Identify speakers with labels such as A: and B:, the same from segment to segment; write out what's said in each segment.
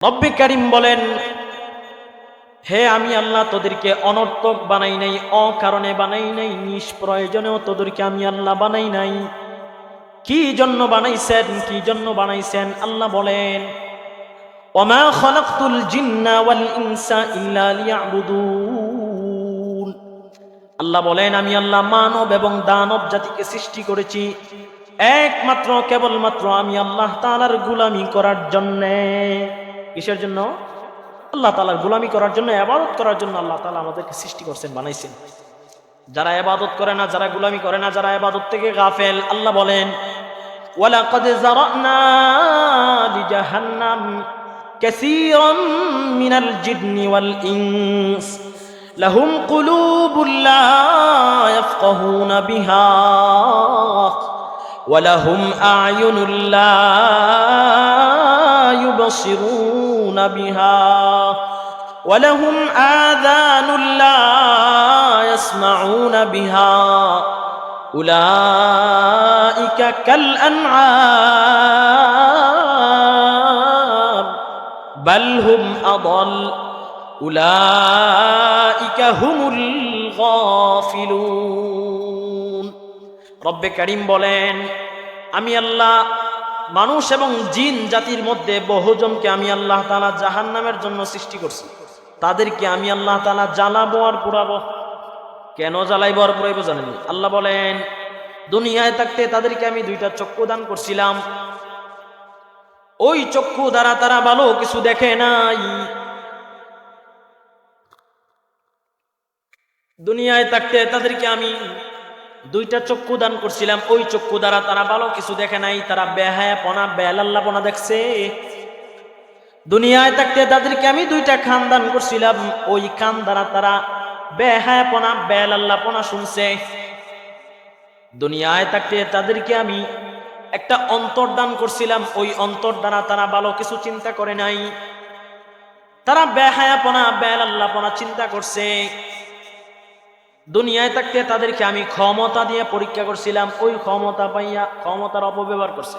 A: রব্বি করিম বলেন, হে আমি আল্লাহ, তোদেরকে অনর্থক বানাই নাই, অকারণে বানাই নাই, নিষ্প্রয়োজনেও তোদেরকে আমি আল্লাহ বানাই নাই। কি জন্য বানাইছেন? কি জন্য বানাইছেন? আল্লাহ বলেন, ওমা খলাকতুল জিন্না ওয়াল ইনসা ইল্লা লিয়াবুদুন। আল্লাহ বলেন, আমি আল্লাহ মানব এবং দানব জাতিকে সৃষ্টি করেছি, একমাত্র, কেবলমাত্র আমি আল্লাহ তাআলার গুলামি করার জন্যে। কিসের জন্য আল্লাহ তাআলার গুলামি করার জন্য আবাদত করার জন্য আল্লাহ তাআলা আমাদেরকে সৃষ্টি করছেন বানাইছেন যারা আবাদত করে না যারা গুলামি করে না যারা আবাদত থেকে গাফেল আল্লাহ বলেন ওয়ালাকাদ যারানা লিজাহান্নাম কাসীরাম মিনাল জিন্নি ওয়াল ইনস লাহুম কুলুবুল লা ইয়াফকাহুনা বিহা ولهم أعين لا يبصرون بها ولهم آذان لا يسمعون بها أولئك كالأنعام بل هم أضل أولئك هم الغافلون রব্বে করিম বলেন আমি আল্লাহ মানুষ এবং জিন জাতির মধ্যে বহুজনকে আমি আল্লাহ তালা জাহান নামের জন্য সৃষ্টি করছি। তাদেরকে আমি আল্লাহ তালা জ্বালাবো আর পুরাবো কেন জ্বালাইবো আর পুরাইবো জানেনি আল্লাহ বলেন, দুনিয়ায় থাকতে তাদেরকে আমি দুইটা চক্ষু দান করছিলাম। ওই চক্ষু দ্বারা তারা ভালো কিছু দেখে নাই। দুনিয়ায় থাকতে তাদেরকে আমি দুইটা চক্ষু দান করছিলাম, ওই চক্ষু দ্বারা তারা ভালো কিছু দেখে নাই, তারা বেহায়াপনা বেলাল্লাপনা দেখছে। দুনিয়ায় থাকতে তাদেরকে আমি দুইটা খান দান করছিলাম, ওই খান দ্বারা তারা বেহায়াপনা বেলাল্লাপনা শুনছে। দুনিয়ায় থাকতে তাদেরকে আমি একটা অন্তর দান করছিলাম, ওই অন্তর দ্বারা তারা ভালো কিছু চিন্তা করে নাই। তারা বেহায়াপনা বেলাল্লাপনা চিন্তা করছে। দুনিয়ায় থাকতে তাদেরকে আমি ক্ষমতা দিয়ে পরীক্ষা করছিলাম, ওই ক্ষমতা পাইয়া ক্ষমতার অপব্যবহার করছে।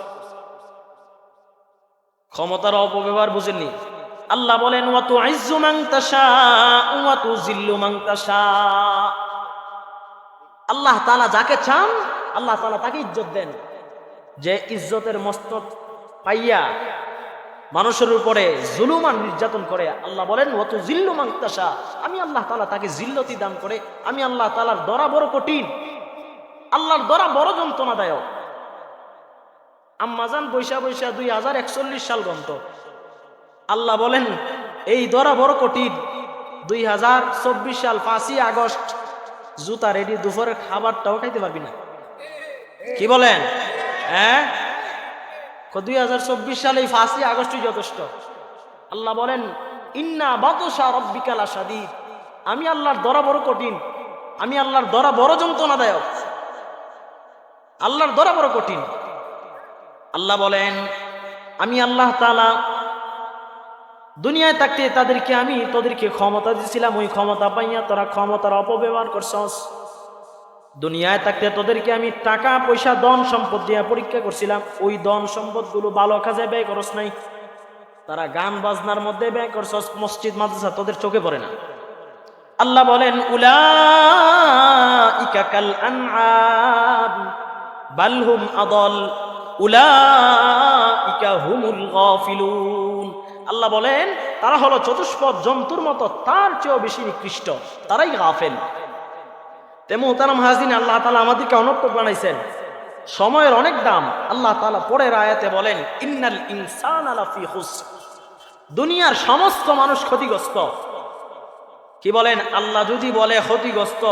A: ক্ষমতার অপব্যবহার বুঝেননি? আল্লাহ বলেন, ওয়াতু আইজ্জু মান তাশা, ওয়াতু জিল্লু তাশা। আল্লাহ তালা যাকে চান, আল্লাহ তালা তাকে ইজ্জত দেন। যে ইজ্জতের মস্তক পাইয়া মানুষের উপরে জুলুমান নির্যাতন করে। আল্লাহ বলেন অত জিল্লু মাংতাসা আমি আল্লাহ তালা তাকে জিল্লতি দান করে, আমি আল্লাহ তালার দরা বড় কঠিন। আল্লাহর দরা বড় যন্ত্রণাদায়ক। আম্মাজান বৈশা বৈশা দুই হাজার একচল্লিশ সাল গন্ত আল্লাহ বলেন, এই দরা বড় কঠিন। দুই হাজার চব্বিশ সাল পাঁচই আগস্ট, জুতা রেডি দুপুরের খাবারটাও খাইতে পারবি না। কি বলেন? হ্যাঁ? দুই হাজার চব্বিশ সালে এই ফাঁসি আগস্টই যথেষ্ট। আল্লাহ বলেন, ইন্না বাতসা রব্বিকাল আসাদি আমি আল্লাহর দরা বড় কঠিন। আমি আল্লাহর দরা বড় যন্ত্রণাদায়ক। আল্লাহর দরা বড় কঠিন। আল্লাহ বলেন, আমি আল্লাহ তালা দুনিয়ায় থাকতে তাদেরকে আমি তোদেরকে ক্ষমতা দিয়েছিলাম ওই ক্ষমতা পাইয়া তোরা ক্ষমতার অপব্যবহার করছস। দুনিয়ায় থাকতে তোদেরকে আমি টাকা, পয়সা দন সম্পদ দিয়ে পরীক্ষা করছিলাম। ওই ধন সম্পদগুলো ভালো কাজে ব্যয় করস নাই। তারা গান বাজনার মধ্যে ব্যয় করছস, মসজিদ, মাদ্রাসা, তোদের চোখে পড়ে না। আল্লাহ বলেন উলা কাল বালহুম আদল গাফিলুন। আল্লাহ বলেন, তারা হলো চতুষ্পদ জন্তুর মতো, তার চেয়েও বেশি নিকৃষ্ট, তারাই গাফেল। তেমন তারা হাজিন আল্লাহ তালা আমাদেরকে অনর্থক বানাইছেন। সময়ের অনেক দাম। আল্লাহ তালা পরের আয়াতে বলেন, ইন্নাল ইনসান আলাফি হুস দুনিয়ার সমস্ত মানুষ ক্ষতিগ্রস্ত। কি বলেন? আল্লাহ যদি বলে ক্ষতিগ্রস্ত,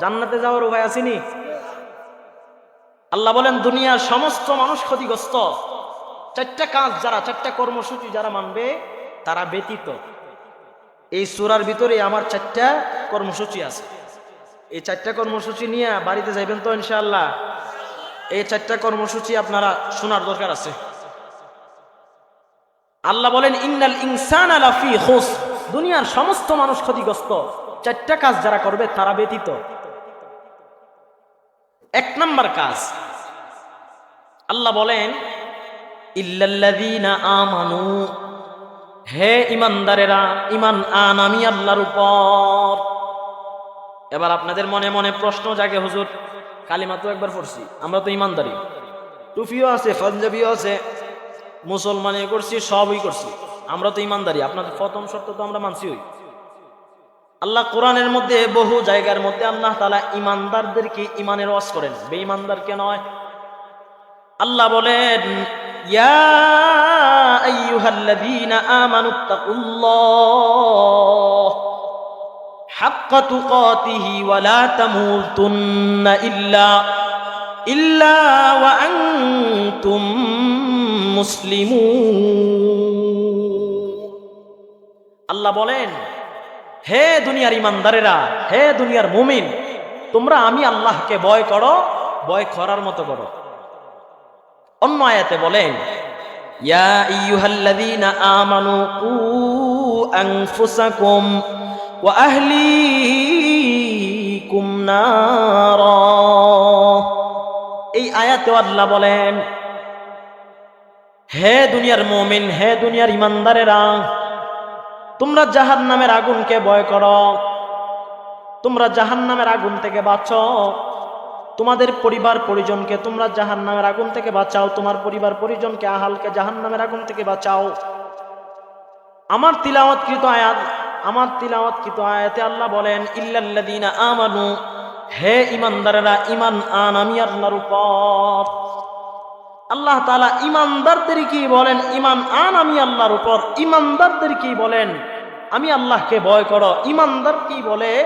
A: জান্নাতে যাওয়ার উপায় আসেনি আল্লাহ বলেন, দুনিয়ার সমস্ত মানুষ ক্ষতিগ্রস্ত। চারটা কাজ যারা, চারটা কর্মসূচি যারা মানবে, তারা ব্যতীত। এই সুরার ভিতরে আমার চারটা কর্মসূচি আছে। এই চারটা কর্মসূচি নিয়ে বাড়িতে যাইবেন তো ইনশাআল্লাহ। এই চারটা কর্মসূচি আপনারা শোনার দরকার আছে। আল্লাহ বলেন, ইন্নাল ইনসান আলাফি হোস দুনিয়ার সমস্ত মানুষ ক্ষতিগ্রস্ত। চারটা কাজ যারা করবে তারা ব্যতীত। এক নাম্বার কাজ। আল্লাহ বলেন, ইল্লাল্লাযীনা আমানু হে ইমানদারেরা, ইমান আন, আমি আল্লাহর উপর এবার আপনাদের মনে মনে প্রশ্ন জাগে, হুজুর, কালিমা তো একবার পড়ছি, আমরা তো ইমানদারি। টুফিও আছে, পাঞ্জাবিও আছে মুসলমানিও করছি, সবই করছি, আমরা তো ইমানদারি, আপনাদের প্রথম শর্ত তো আমরা মানছি হই আল্লাহ কোরআনের মধ্যে, বহু জায়গার মধ্যে আল্লাহ তালা ইমানদারদেরকে ইমানের ওয়াজ করেন বেঈমানদারকে নয় আল্লাহ বলেন, ইয়া আমানুত্তাকুল্লাহ লা তামুতুন্না ইল্লা ইল্লা ওয়া আনতুম মুসলিমুন। আল্লাহ বলেন, হে দুনিয়ার ইমানদারেরা, হে দুনিয়ার মুমিন, তোমরা আমি আল্লাহকে ভয় করো, ভয় করার মতো করো। অন্য আয়াতে বলেন, ইয়া আইয়ুহাল্লাযীনা আমানু কু আনফুসাকুম আহলিকুম নারা। এই আয়াতে আল্লাহ বলেন, হে দুনিয়ার মুমিন, হে দুনিয়ার ইমানদারেরা, তোমরা জাহান নামের আগুনকে ভয় করো, তোমরা জাহান নামের আগুন থেকে বাঁচো, তোমাদের পরিবার পরিজনকে তোমরা জাহান নামের আগুন থেকে বাঁচাও, তোমার পরিবার পরিজনকে আহালকে জাহান নামের আগুন থেকে বাঁচাও। আমার তিলাওয়াতকৃত আয়াত আমার তিলাওয়াতকৃত আয়াতে আল্লাহ বলেন, ইল্লাল্লাযীনা আমানু, হে ইমানদারেরা ইমান আন, আমি আল্লাহর উপর। আল্লাহ তাআলা ইমানদারদের কি বলেন ইমান আন, আমি আল্লাহর উপর। ইমানদারদের কি বলেন, আমি আল্লাহকে ভয় করো। ইমানদার কি বলে,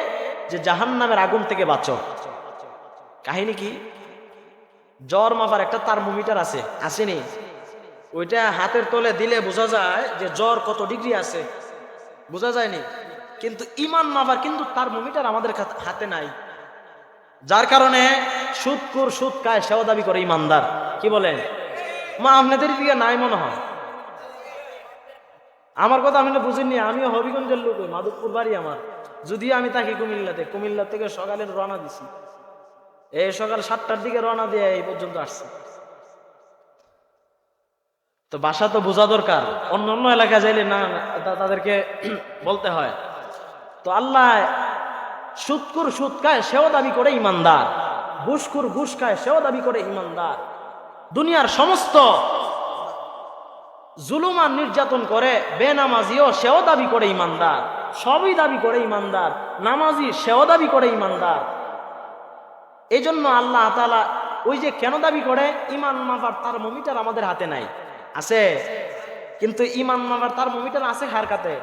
A: যে জাহান্নামের আগুন থেকে বাঁচো। কাহিনী কি? জ্বর মাপার একটা থার্মোমিটার আছে, আসেনি? ওইটা হাতের তলে দিলে বোঝা যায় যে জ্বর কত ডিগ্রি আছে। বোঝা যায়নি? কিন্তু ইমান মাপার কিন্তু থার্মোমিটার আমাদের হাতে নাই। যার কারণে সুদকুর সুদ কায় সেও দাবি করে ইমানদার কি বলেন? মা আপনাদের দিকে নাই মনে হয়। আমার কথা আপনি বুঝেননি, আমিও হবিগঞ্জের লোক মাধবপুর বাড়ি আমার। যদিও আমি থাকি কুমিল্লাতে, কুমিল্লা থেকে সকালে রওনা দিছি। এই সকাল সাতটার দিকে রওনা দিয়ে এই পর্যন্ত আসছে। তো বাসা তো বোঝা দরকার। অন্য অন্য এলাকায় যাইলে না তাদেরকে বলতে হয়। তো আল্লাহ সুৎকুর সুদ খায় সেও দাবি করে ইমানদার। ঘুষকুর ঘুষ খায় সেও দাবি করে ইমানদার। দুনিয়ার সমস্ত জুলুমান নির্যাতন করে, বেনামাজিও সেও দাবি করে ইমানদার। সবই দাবি করে ইমানদার। নামাজি সেও দাবি করে ইমানদার। এই জন্য আল্লাহ তালা ওই যে কেন দাবি করে? ইমান মাফার তার মমিটার আমাদের হাতে নাই। আছে। কিন্তু ইমান মাপার তার মমিটার আছে হার কাতে।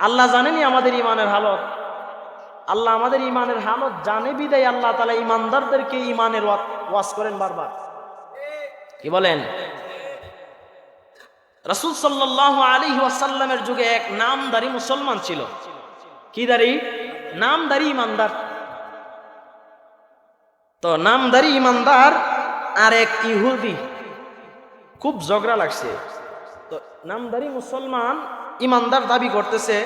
A: আল্লাহ জানেনি আমাদের ইমানের হালত। আল্লাহ আমাদের ইমানের হালত জানে বিদায় আল্লাহ তালা ইমানদারদেরকে ইমানের ওয়া- ওয়াজ করেন বারবার। কি বলেন? রাসূল সাল্লাল্লাহু আলী ওয়াসাল্লামের যুগে এক নামদারি মুসলমান ছিল। কি দারি নামদারি ইমানদার তো নামদারি ইমানদার আর এক ইহুদি। খুব ঝগড়া লাগছে। তো নামদারি মুসলমান ইমানদার দাবি করতেছে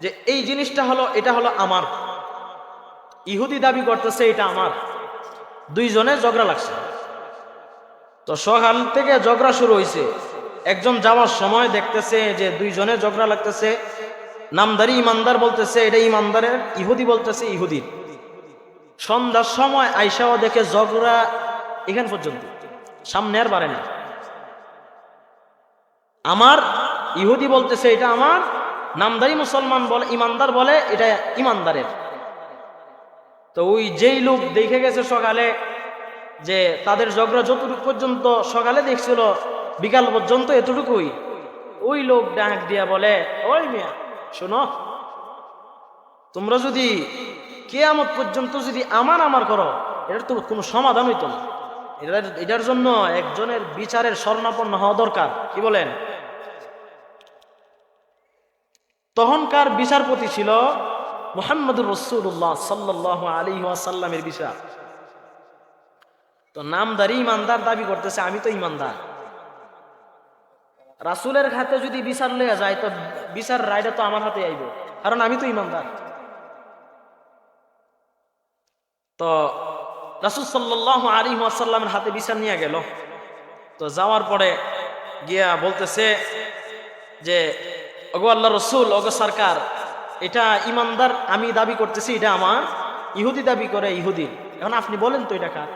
A: যে এই জিনিসটা হলো, এটা হলো আমার। ইহুদি দাবি করতেছে, এটা আমার। দুইজনে ঝগড়া লাগছে। তো সকাল থেকে ঝগড়া শুরু হয়েছে একজন যাওয়ার সময় দেখতেছে যে দুইজনে ঝগড়া লাগতেছে। নামদারি ইমানদার বলতেছে, এটা ইমানদারের, ইহুদি বলতেছে ইহুদির। সন্ধ্যার সময় আইসাও দেখে ঝগড়া এখান পর্যন্ত। সামনে আর বাড়ে না। আমার ইহুদি বলতেছে, এটা আমার। নামদারি মুসলমান বলে, ইমানদার বলে, এটা ইমানদারের। তো ওই যেই লোক দেখে গেছে সকালে যে তাদের ঝগড়া যতটুকু পর্যন্ত সকালে দেখছিল, বিকাল পর্যন্ত এতটুকুই। ওই লোক ডাক দিয়া বলে, ওই মিয়া, শোনো, তোমরা যদি কেয়ামত পর্যন্ত যদি আমার আমার করো, এটার তো কোনো সমাধান হইতো না। এটার এটার জন্য একজনের বিচারের স্বর্ণাপন্ন হওয়া দরকার। কি বলেন? তখনকার বিচারপতি ছিল মোহাম্মদুর রসুল্লাহ সাল্লাহ আলী ওয়াসাল্লামের বিচার। তো নামদারি ইমানদার দাবি করতেছে, আমি তো ইমানদার। রাসুলের হাতে যদি বিচার লইয়া যায়, তো বিচার রায়টা তো আমার হাতে আইব, কারণ আমি তো ইমানদার। তো রাসুল সাল্লাহ আলী ওয়াসাল্লামের হাতে বিচার নিয়ে গেল। তো যাওয়ার পরে গিয়া বলতেছে যে ওগো আল্লাহ রসুল, ওগো সরকার, এটা ইমানদার, আমি দাবি করতেছি, এটা আমার ইহুদি দাবি করে ইহুদির এখন আপনি বলেন তো এটা কার?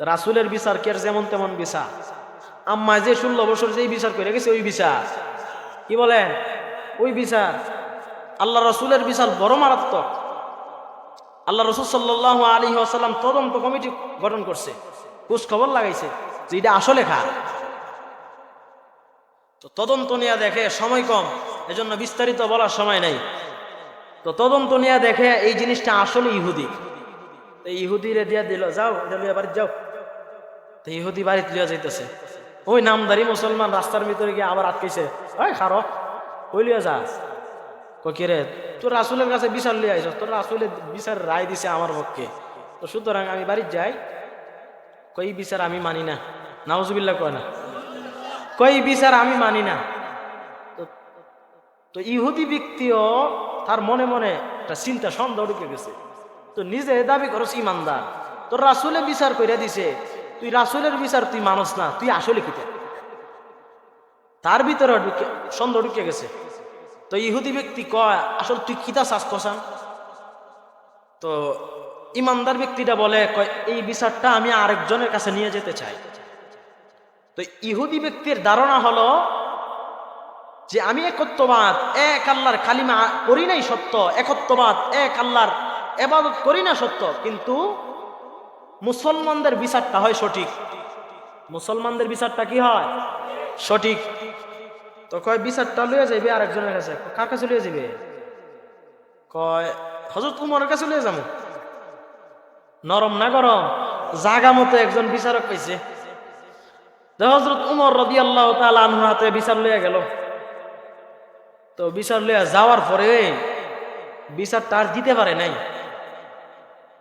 A: রাসুলের বিচার কে যেমন তেমন বিচার? আম্মা যে ষোলো বছর যেই বিচার করে গেছে, ওই বিচার। কি বলেন? ওই বিচার। আল্লাহ রসুলের বিচার বড় মারাত্মক। আল্লাহ রসুল সাল্লাহ আলী আসাল্লাম তদন্ত কমিটি গঠন করছে। খোঁজ খবর লাগাইছে যে এটা আসলে খা তো তদন্ত নিয়ে দেখে সময় কম, এজন্য বিস্তারিত বলার সময় নাই। তো তদন্ত নিয়ে দেখে এই জিনিসটা আসলে ইহুদি। তো ইহুদিরে দিয়া দিল, যাও, এটা লিয়া বাড়িতে যাও। তো ইহুদি বাড়িতে লিয়া যাইতেছে। ওই নামদারি মুসলমান রাস্তার ভিতরে গিয়ে আবার আটকেছে। ওই খারো ওই লিয়া যা? কি রে, তোর রাসুলের কাছে বিচার লিয়ে আইস, তোর রাসুলের বিচার রায় দিছে আমার পক্ষে। তো সুতরাং আমি বাড়ির যাই, কই বিচার আমি মানি না? নাউজুবিল্লাহ কয় না। কই বিচার আমি মানি না। তো- তো ইহুদি ব্যক্তিও তার মনে মনে একটা চিন্তা, সন্দেহ ঢুকে গেছে। তো নিজে দাবি করস, ইমানদার তোর রাসুলে বিচার করে দিছে, তুই রাসুলের বিচার, তুই মানস না, তুই আসলে কিতে তার ভিতরে সন্দেহ ঢুকে গেছে। তো ইহুদি ব্যক্তি কয়, আসলে তুই কিতা চাস কসান তো ইমানদার ব্যক্তিটা বলে, কয়, এই বিচারটা আমি আরেকজনের কাছে নিয়ে যেতে চাই। তো ইহুদি ব্যক্তির ধারণা হলো যে আমি একত্ববাদ, এক আল্লাহর কালিমা করি নাই সত্য, একত্ববাদ, এক আল্লাহর এবাদত করি না সত্য। কিন্তু মুসলমানদের বিচারটা হয় সঠিক। মুসলমানদের বিচারটা কি হয়? সঠিক। তো কয়, বিচারটা লইয়া যাইবে আরেকজনের কাছে। কার কাছে লইয়া যাবে কয় হজরত উমরের কাছে লইয়া যাব। নরম না গরম? জাগা মতো একজন বিচারক পাইছে। হজরত উমর রদি আল্লাহ তালুর হাতে বিচার লইয়া গেল। তো বিচার লইয়া যাওয়ার পরে বিচারটা আর দিতে পারে নাই।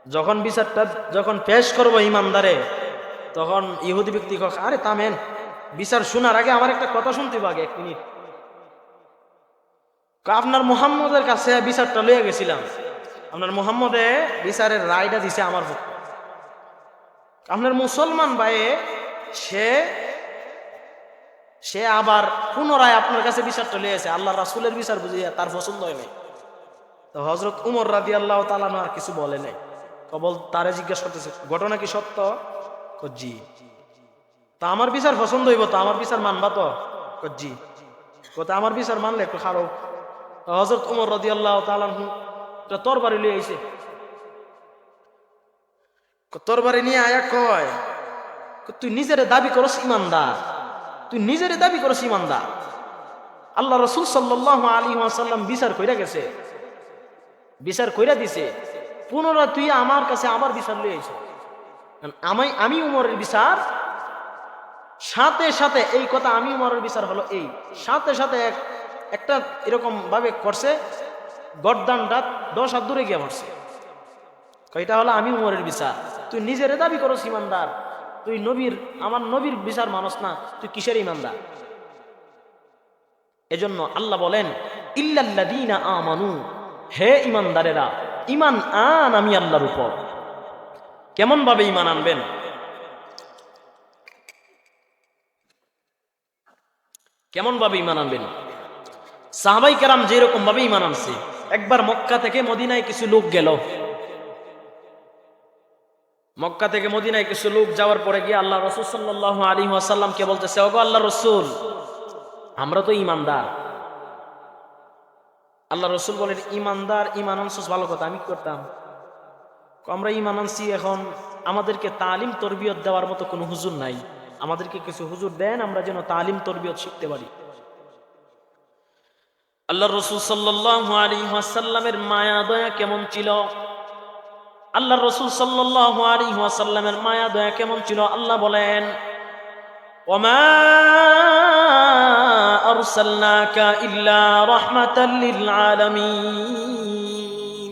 A: যখন বিচারটা, যখন পেশ করব ইমানদারে, তখন ইহুদি ব্যক্তি কক আরে তামেন, বিচার শোনার আগে আমার একটা কথা শুনতে পাগে এক মিনিট। আপনার মুহাম্মদের কাছে বিচারটা লইয়া গেছিলাম। আপনার মুহাম্মদে বিচারের রায়টা দিছে আমার আপনার মুসলমান ভাইয়ে সে সে আবার পুনরায় আপনার কাছে বিচারটা লিয়েছে আল্লাহ রাসুলের বিচার বুঝিয়ে তার পছন্দ হয় নাই। তো হজরত উমর রাদি আল্লাহ তালানো আর কিছু বলে নাই। কবল তারে জিজ্ঞাসা করতেছে, ঘটনা কি সত্য? জি। তা আমার বিচার পছন্দ হইব তো, আমার বিচার মানবা তো? জি। কোথা আমার বিচার মানলে একটু খারো হজরত উমর রাদি আল্লাহ তালানহু তোর বাড়ি লিয়ে আইছে। তোর বাড়ি নিয়ে আয়া কয় তুই নিজের দাবি করস, ইমানদার। তুই নিজের দাবি করস, ইমানদার। আল্লাহ রসুল সাল্লাহ আলী সাল্লাম বিচার কইরা গেছে। বিচার কইরা দিছে, পুনরায় তুই আমার কাছে আবার বিচার আইস। আমি আমি উমরের বিচার, সাথে সাথে এই কথা আমি উমরের বিচার হলো এই। সাথে সাথে এক একটা এরকম ভাবে করছে গরদানটা দশ হাত দূরে গিয়ে পড়ছে। এটা হলো আমি উমরের বিচার। তুই নিজের দাবি করো ইমানদার। তুই নবীর, আমার নবীর বিচার মানুষ না, তুই কিসের ইমানদার? এজন্য আল্লাহ বলেন, ইল্লাল্লাযীনা আমানু। হে ইমানদারেরা, ইমান আন আমি আল্লাহর উপর। কেমন ভাবে ইমান আনবেন? কেমন ভাবে ইমান আনবেন? সাহাবাই কেরাম যেরকম ভাবে ইমান আনছে। একবার মক্কা থেকে মদিনায় কিছু লোক গেল। মক্কা থেকে মদিনায় কিছু লোক যাওয়ার পরে গিয়ে আল্লাহ রসুল সাল্লাহ আলী আসাল্লামকে বলতেছে, ওগো আল্লাহ রসুল, আমরা তো ইমানদার আল্লাহ রসুল বলেন ইমানদার ইমান আনসুস ভালো কথা, আমি করতাম? আমরা ইমান আনছি, এখন আমাদেরকে তালিম তরবিয়ত দেওয়ার মতো কোনো হুজুর নাই। আমাদেরকে কিছু হুজুর দেন, আমরা যেন তালিম তরবিয়ত শিখতে পারি। আল্লাহ রসুল সাল্লাহ আলী আসাল্লামের মায়া, দয়া কেমন ছিল? আল্লাহ রসুল সাল্লাহ আলী ওয়াসাল্লামের মায়া, দয়া কেমন ছিল? আল্লাহ বলেন, ওমা আরসালনাকা ইল্লা রাহমাতাল লিল আলামিন।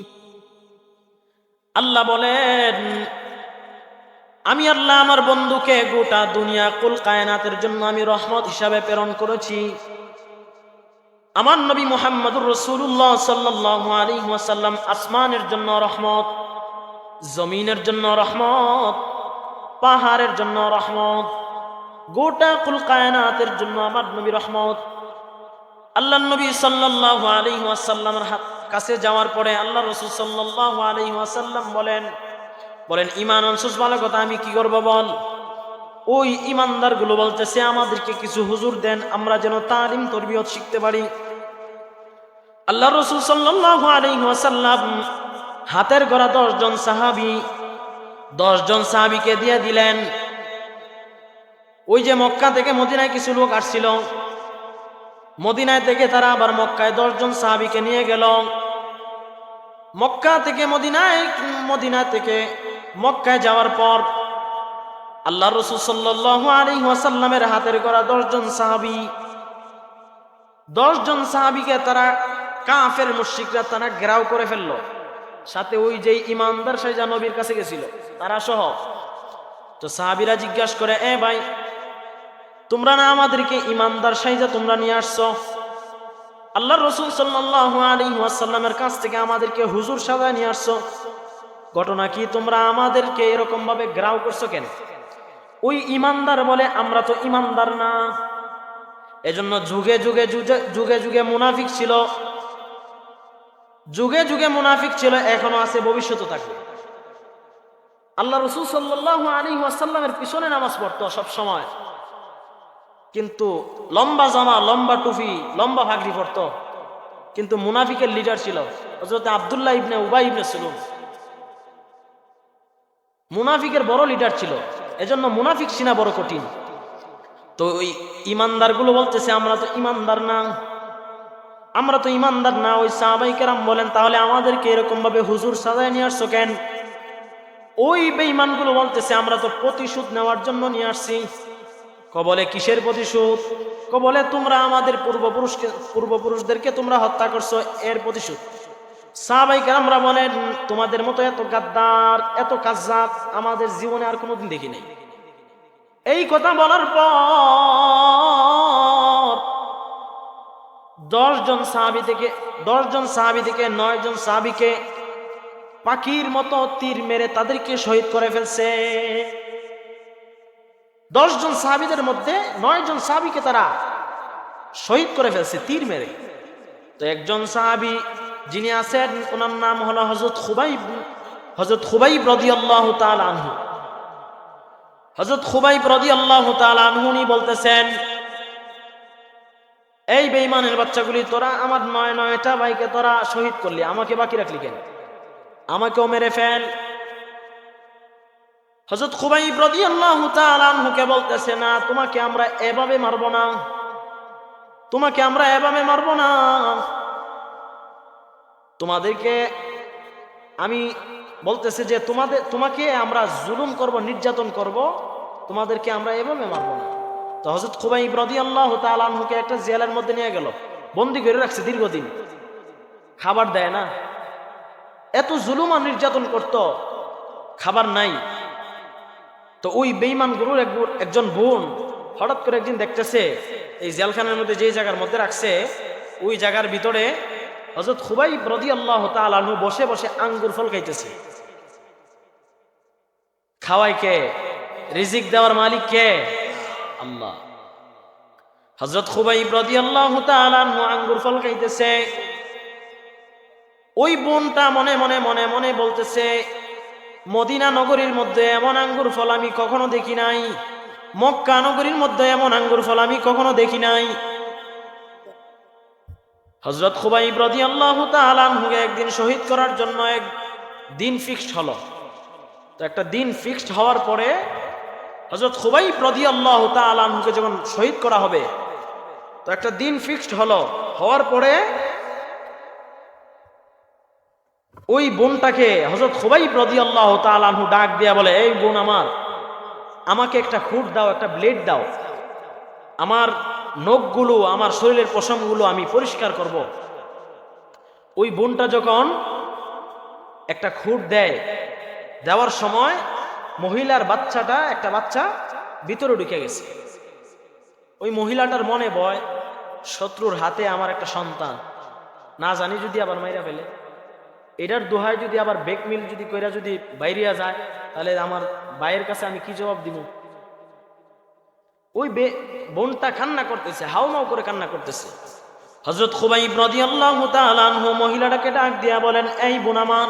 A: আল্লাহ বলেন, আমি আল্লাহ আমার বন্ধুকে গোটা দুনিয়া, কুল কায়নাতের জন্য আমি রহমত হিসাবে প্রেরণ করেছি। আমার নবী মোহাম্মদুর রসুল্লাহ সাল্লাহ আলী ওয়াসাল্লাম আসমানের জন্য রহমত জমিনের জন্য রহমত, পাহাড়ের জন্য রহমত, গোটা কুল কায়নাতের জন্য আমার নবী রহমত। আল্লাহ নবী সাল্লাহ আলী ওয়াসাল্লামের হাত কাছে যাওয়ার পরে আল্লাহ রসুল সাল্লাহ আলী ওয়াসাল্লাম বলেন বলেন, ইমান অনসুস ভালো কথা, আমি কি করব বল? ওই ইমানদারগুলো বলতেছে, আমাদেরকে কিছু হুজুর দেন, আমরা যেন তালিম, তরবিয়ত শিখতে পারি। আল্লাহ রসুল সাল্লাহ আলী ওয়াসাল্লাম হাতের গড়া দশজন সাহাবি, দশজন সাহাবিকে দিয়ে দিলেন। ওই যে মক্কা থেকে মদিনায় কিছু লোক আসছিল। মদিনায় থেকে তারা আবার মক্কায় দশজন সাহাবিকে নিয়ে গেল। মক্কা থেকে মদিনায়, মদিনা থেকে মক্কায় যাওয়ার পর আল্লাহ রসুল আলাইহি ওয়াসাল্লামের হাতের করা দশজন সাহাবি, দশজন সাহাবিকে তারা কাফের মুশরিকরা তারা ঘেরাও করে ফেলল। সাথে ওই যে ইমানদার সাইজা নবীর কাছে গেছিল, তারা সহ। তো সাহাবিরা জিজ্ঞাসা করে, এ ভাই, তোমরা না আমাদেরকে ইমানদার সাইজা তোমরা নিয়ে আসছো? আল্লাহ রসুল ওয়াসাল্লামের কাছ থেকে আমাদেরকে হুজুর সাজা নিয়ে আসছো। ঘটনা কি, তোমরা আমাদেরকে এরকম ভাবে গ্রাও করছ কেন? ওই ইমানদার বলে, আমরা তো ইমানদার না। এজন্য যুগে যুগে যুগে যুগে মুনাফিক ছিল। যুগে যুগে মুনাফিক ছিল, এখনও আছে ভবিষ্যতে থাকবে। আল্লাহ রসুল সাল্লাহ আলী ওয়াসাল্লামের পিছনে নামাজ পড়তো সব সময়। কিন্তু লম্বা জামা, লম্বা টুপি, লম্বা ভাগরি পড়তো। কিন্তু মুনাফিকের লিডার ছিল হজরত আবদুল্লাহ ইবনে উবাই ইবনে সুলুম। মুনাফিকের বড় লিডার ছিল, এজন্য মুনাফিক সিনা বড় কঠিন। তো ওই ইমানদারগুলো বলতেছে, আমরা তো ইমানদার না। আমরা তো ইমানদার না, ওই সাহাবাই কেরাম বলেন, তাহলে আমাদেরকে এরকম ভাবে হুজুর সাজায় নিয়ে আসছো কেন? ওই বেঈমানগুলো বলতেছে, আমরা তো প্রতিশোধ নেওয়ার জন্য নিয়ে আসছি। ক বলে, কিসের প্রতিশোধ? ক বলে, তোমরা আমাদের পূর্বপুরুষকে, পূর্বপুরুষদেরকে তোমরা হত্যা করছ, এর প্রতিশোধ। সাহাবাই কেরামরা বলেন, তোমাদের মতো এত গাদ্দার, এত কাজ্জাব আমাদের জীবনে আর কোনোদিন দেখি নাই। এই কথা বলার পর দশজন সাহাবি থেকে, দশজন সাহাবি থেকে নয় জন সাহাবিকে পাখির মতো তীর মেরে তাদেরকে শহীদ করে ফেলছে। দশজন সাহাবিদের মধ্যে নয় জন সাহাবিকে তারা শহীদ করে ফেলছে, তীর মেরে। তো একজন সাহাবি যিনি আছেন, ওনার নাম হলো হজরত খুবাইব হজরত খুবাইব রদি আল্লাহ তাল আনহু। হজরত খুবাইব রদি আল্লাহ আনহু উনি বলতেছেন এই বেইমানের বাচ্চাগুলি, তোরা আমার নয় নয়টা ভাইকে তোরা শহীদ করলি, আমাকে বাকি রাখলি কেন? আমাকেও মেরে ফেল। হজরত খুবাই প্রদি আল্লাহ তালুকে বলতেছে, না, তোমাকে আমরা এভাবে মারব না। তোমাকে আমরা এভাবে মারব না। তোমাদেরকে আমি বলতেছে যে, তোমাদের, তোমাকে আমরা জুলুম করব, নির্যাতন করব, তোমাদেরকে আমরা এভাবে মারব না। তো হজরত খুবাই ইব্রদি আল্লাহ তালুকে একটা জেলের মধ্যে নিয়ে গেল। বন্দি করে রাখছে দীর্ঘদিন। খাবার দেয় না। এত জুলুম আর নির্যাতন করত। খাবার নাই। তো ওই বেইমান গুরুর একজন বোন হঠাৎ করে একদিন দেখতেছে, এই জেলখানার মধ্যে যে জায়গার মধ্যে রাখছে, ওই জায়গার ভিতরে হজরত খুবাই ব্রদি আল্লাহ তালু বসে বসে আঙ্গুর ফল খাইতেছে। খাওয়াই কে? রিজিক দেওয়ার মালিক কে? আল্লাহ। হজরত খুবাই ব্রদি আল্লাহ আঙ্গুর ফল খাইতেছে। ওই বোনটা মনে মনে মনে মনে বলতেছে, মদিনা নগরীর মধ্যে এমন আঙ্গুর ফল আমি কখনো দেখি নাই। মক্কা নগরীর মধ্যে এমন আঙ্গুর ফল আমি কখনো দেখি নাই। হজরত খুবাই ব্রদি আল্লাহ তালুকে একদিন শহীদ করার জন্য এক দিন ফিক্সড হলো। তো একটা দিন ফিক্সড হওয়ার পরে হজরত খুবাই ব্রদি আল্লাহ তালুকে যখন শহীদ করা হবে, তো একটা দিন ফিক্সড হলো হওয়ার পরে ওই বোনটাকে হজরত খুবাই প্রদি আল্লাহ তালু ডাক দিয়া বলে, এই বোন আমার, আমাকে একটা খুঁট দাও, একটা ব্লেড দাও আমার নখগুলো, আমার শরীরের পশমগুলো আমি পরিষ্কার করব। ওই বোনটা যখন একটা খুঁট দেয়, দেওয়ার সময় মহিলার বাচ্চাটা একটা বাচ্চা ভিতরে ঢুকে গেছে। ওই মহিলাটার মনে বয় শত্রুর হাতে আমার একটা সন্তান। না জানি যদি আবার মাইরা ফেলে। এটার দোহায় যদি আবার বেক মিল যদি কইরা যদি বাইরিয়া যায়, তাহলে আমার ভাইয়ের কাছে আমি কি জবাব দিব ওই বোনটা কান্না করতেছে হাউ মাউ করে কান্না করতেছে। হজরত খুবাইব রাদিয়াল্লাহু তাআলা আনহু মহিলাটাকে ডাক দিয়া বলেন, এই বোনামান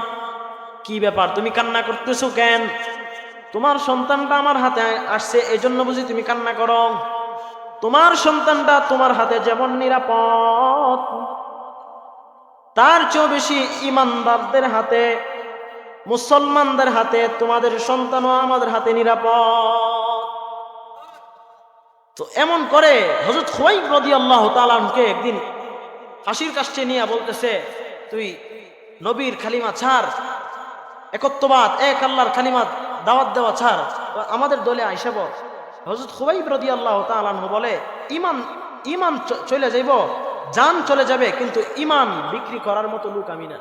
A: কি ব্যাপার? তুমি কান্না করতেছো কেন? তোমার সন্তানটা আমার হাতে আসছে এই জন্য বুঝি তুমি কান্না করো। তোমার সন্তানটা তোমার হাতে যেমন নিরাপদ, তার চেয়েও বেশি ইমানদারদের হাতে, মুসলমানদের হাতে, তোমাদের সন্তানও আমাদের হাতে নিরাপদ। তো এমন করে হজরত খুয়াইব রদি আল্লাহ তালামকে একদিন ফাঁসির কাছে নিয়ে বলতেছে, তুই নবীর খালিমা ছাড়, একত্ববাদ, এক আল্লাহর খালিমা দাওয়াত দেওয়া ছাড়। আমাদের দলে আইসাব হজরত খুবাইব রদি আল্লাহ তালানহু বলে ইমান ইমান চলে যাইব যান চলে যাবে, কিন্তু ইমান বিক্রি করার মতো লোক আমি না।